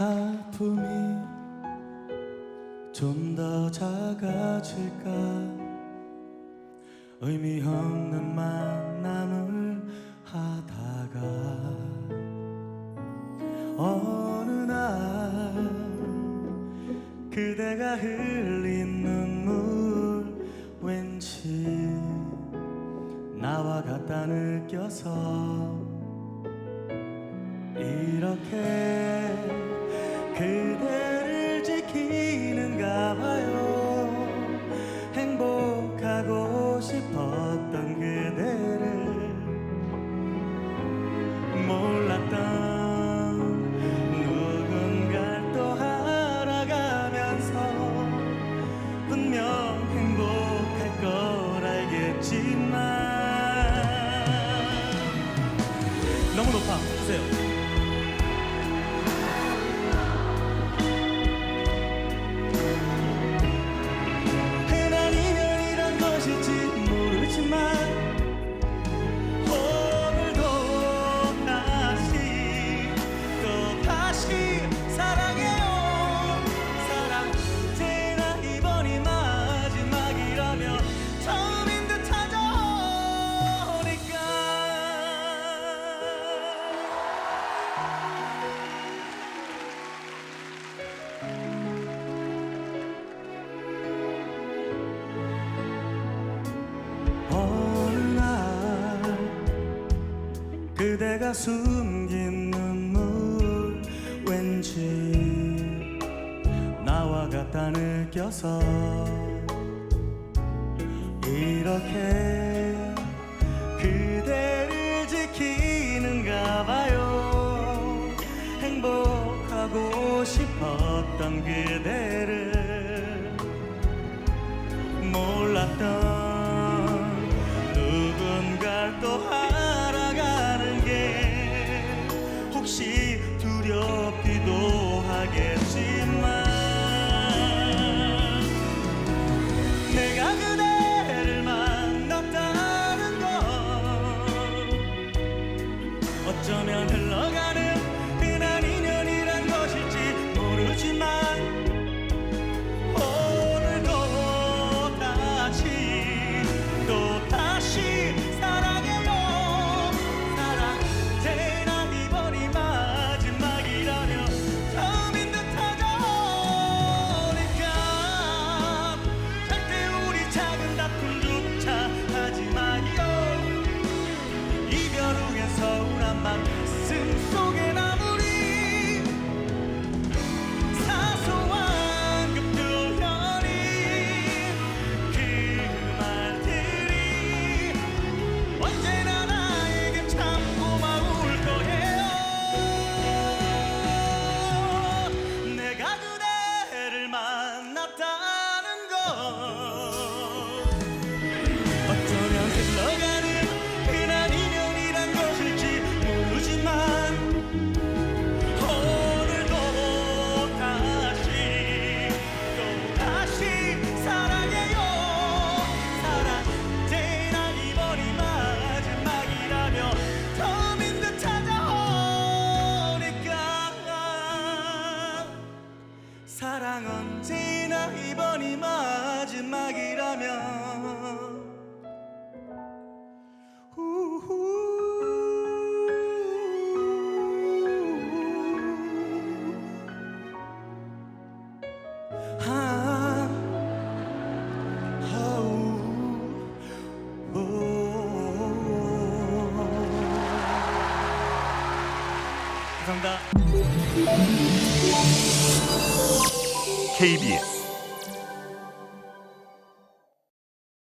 아픔이 좀 더 작아질까? 의미 없는 만남을 하다가 어느 날 그대가 흘린 눈물 왠지 나와 같다 느껴서 이렇게 그대를 지키는가 봐요. 행복하고 싶었던 그대를 몰랐던 누군가를 또 알아가면서 분명 행복할 걸 알겠지만 너무 높아. 주세요 숨긴 눈물 왠지 나와 같다 느껴서 이렇게 그대를 지키는가 봐요. 행복하고 싶었던 그대를 몰랐던 하겠 이번이 마지막이라면. 감사합니다. KBS